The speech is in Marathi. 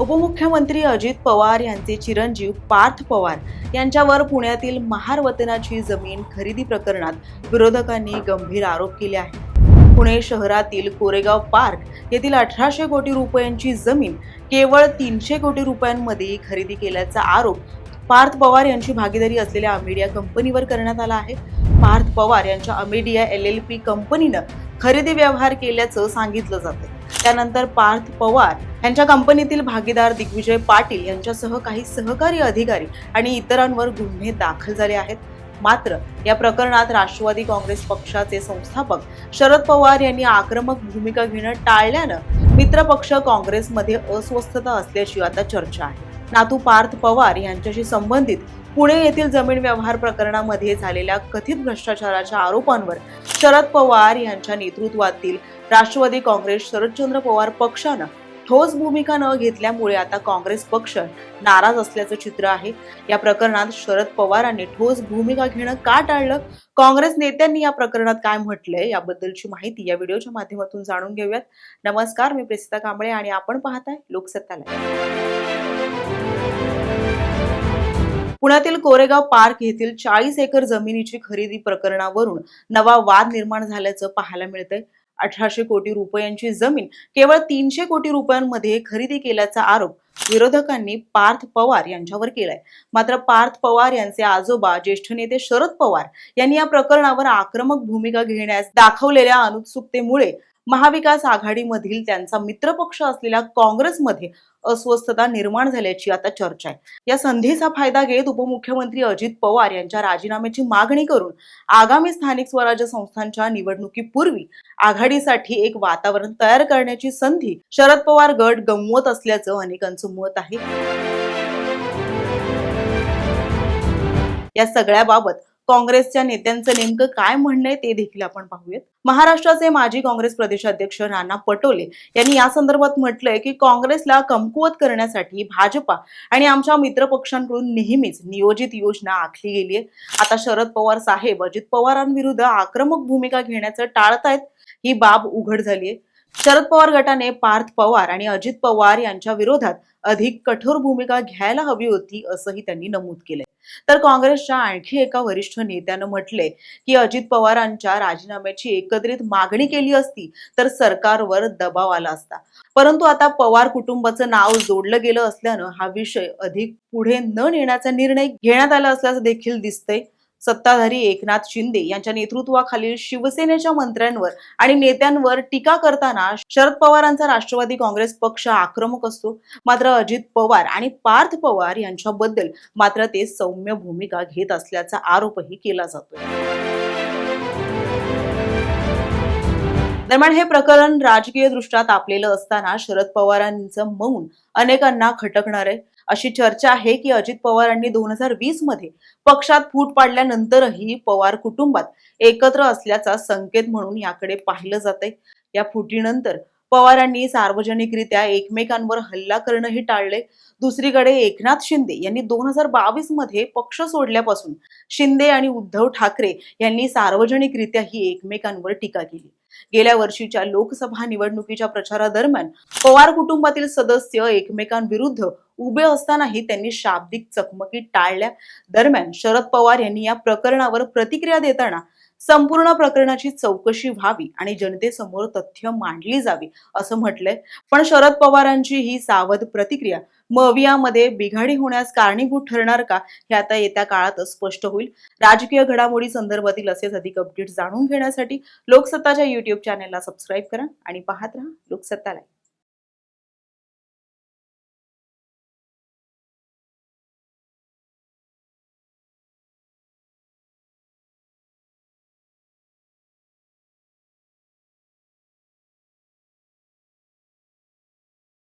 उपमुख्यमंत्री अजित पवार यांचे चिरंजीव पार्थ पवार यांच्यावर पुण्यातील महार वतनाची जमीन खरेदी प्रकरणात विरोधकांनी गंभीर आरोप केले आहेत. पुणे शहरातील कोरेगाव पार्क येथील अठराशे कोटी रुपयांची जमीन केवळ तीनशे कोटी रुपयांमध्ये खरेदी केल्याचा आरोप पार्थ पवार यांची भागीदारी असलेल्या अमेडिया कंपनीवर करण्यात आला आहे. पार्थ पवार यांच्या अमेडिया एल एल पी कंपनीनं खरेदी व्यवहार केल्याचं सांगितलं जातं त्यानंतर पार्थ पवार यांच्या कंपनीतील भागीदार दिग्विजय पाटील यांच्यासह काही सहकारी अधिकारी आणि इतरांवर गुन्हे दाखल झाले आहेत. मात्र या प्रकरणात राष्ट्रवादी काँग्रेस पक्षाचे संस्थापक शरद पवार यांनी आक्रमक भूमिका घेणं टाळल्यानं मित्रपक्ष काँग्रेसमध्ये अस्वस्थता असल्याची आता चर्चा आहे. नातू पार्थ पवार यांच्याशी संबंधित पुणे येथील जमीन व्यवहार प्रकरणामध्ये झालेल्या कथित भ्रष्टाचाराच्या आरोपांवर शरद पवार यांच्या नेतृत्वातील राष्ट्रवादी काँग्रेस शरदचंद्र पवार पक्षानं ठोस भूमिका न घेतल्यामुळे आता काँग्रेस पक्ष नाराज असल्याचं चित्र आहे. या प्रकरणात शरद पवारांनी ठोस भूमिका घेणं का टाळलं? काँग्रेस नेत्यांनी या प्रकरणात काय म्हटलंय? याबद्दलची माहिती या व्हिडिओच्या माध्यमातून जाणून घेऊयात. नमस्कार मी प्रेसिता कांबळे आणि आपण पाहताय लोकसत्ताला पुण्यातील कोरेगाव पार्क येथील चाळीस एकर जमिनीची खरेदी प्रकरणावरून नवा वाद निर्माण झाल्याचं पाहायला मिळतंय. अठराशे कोटी रुपयांची जमीन केवळ तीनशे कोटी रुपयांमध्ये खरेदी केल्याचा आरोप विरोधकांनी पार्थ पवार यांच्यावर केलाय. मात्र पार्थ पवार यांचे आजोबा ज्येष्ठ नेते शरद पवार यांनी या प्रकरणावर आक्रमक भूमिका घेण्यास दाखवलेल्या अनुत्सुकतेमुळे महाविकास आघाडीमधील त्यांचा मित्रपक्ष असलेल्या काँग्रेसमध्ये अस्वस्थता निर्माण झाल्याची आता चर्चा आहे. या संधीचा फायदा घेत उपमुख्यमंत्री अजित पवार यांच्या राजीनाम्याची मागणी करून आगामी स्थानिक स्वराज्य संस्थांच्या निवडणुकीपूर्वी आघाडीसाठी एक वातावरण तयार करण्याची संधी शरद पवार गट गमवत असल्याचं अनेकांचं मत आहे. या सगळ्याबाबत काँग्रेसच्या नेत्यांचं नेमकं काय म्हणणं आहे ते देखील आपण पाहूयात. महाराष्ट्राचे माजी काँग्रेस प्रदेशाध्यक्ष नाना पटोले यांनी या संदर्भात म्हटलंय की काँग्रेसला कमकुवत करण्यासाठी भाजपा आणि आमच्या मित्रपक्षांकडून नेहमीच नियोजित योजना आखली गेली आहे आता शरद पवार साहेब अजित पवारांविरुद्ध आक्रमक भूमिका घेण्याचं टाळतायत ही बाब उघड झाली आहे. शरद पवार गटाने पार्थ पवार आणि अजित पवार यांच्या विरोधात अधिक कठोर भूमिका घ्यायला हवी होती असंही त्यांनी नमूद केलंय. तर काँग्रेसच्या आणखी एका वरिष्ठ नेत्यानं म्हटले की अजित पवारांच्या राजीनाम्याची एकत्रित मागणी केली असती तर सरकारवर दबाव आला असता. परंतु आता पवार कुटुंबाचं नाव जोडलं गेलं असल्यानं हा विषय अधिक पुढे न नेण्याचा निर्णय घेण्यात आला असल्याचं देखील दिसतंय. सत्ताधारी एकनाथ शिंदे यांच्या नेतृत्वाखालील शिवसेनेच्या मंत्र्यांवर आणि नेत्यांवर टीका करताना शरद पवारांचा राष्ट्रवादी काँग्रेस पक्ष आक्रमक असतो. मात्र अजित पवार आणि पार्थ पवार यांच्याबद्दल मात्र ते सौम्य भूमिका घेत असल्याचा आरोपही केला जातोय. दरम्यान हे प्रकरण राजकीय दृष्ट्या तापलेलं असताना शरद पवारांचं मौन अनेकांना खटकणार आहे. अशी चर्चा आहे की अजित पवारांनी दोन हजार वीसमध्ये पक्षात फूट पाडल्यानंतरही पवार कुटुंबात एकत्र असल्याचा संकेत म्हणून याकडे पाहिलं जातंय. या फुटीनंतर पवारांनी सार्वजनिकरित्या एकमेकांवर हल्ला करणंही टाळले दुसरीकडे एकनाथ शिंदे यांनी दोन हजार बावीसमध्ये पक्ष सोडल्यापासून शिंदे आणि उद्धव ठाकरे यांनी सार्वजनिकरित्या ही एकमेकांवर टीका केली. गेल्या वर्षीच्या लोकसभा निवडणुकीच्या प्रचारादरम्यान पवार कुटुंबातील सदस्य एकमेकांविरुद्ध उभे असतानाही त्यांनी शाब्दिक चकमकी टाळल्या. दरम्यान शरद पवार यांनी या प्रकरणावर प्रतिक्रिया देताना संपूर्ण प्रकरणाची चौकशी व्हावी आणि जनतेसमोर तथ्य मांडली जावी असं म्हटलंय. पण शरद पवारांची ही सावध प्रतिक्रिया मवियामध्ये बिघाडी होण्यास कारणीभूत ठरणार का हे आता येत्या काळातच स्पष्ट होईल. राजकीय घडामोडी संदर्भातील असेच अधिक अपडेट जाणून घेण्यासाठी लोकसत्ताच्या युट्यूब चॅनेलला सबस्क्राईब करा आणि पाहत राहा लोकसत्ताला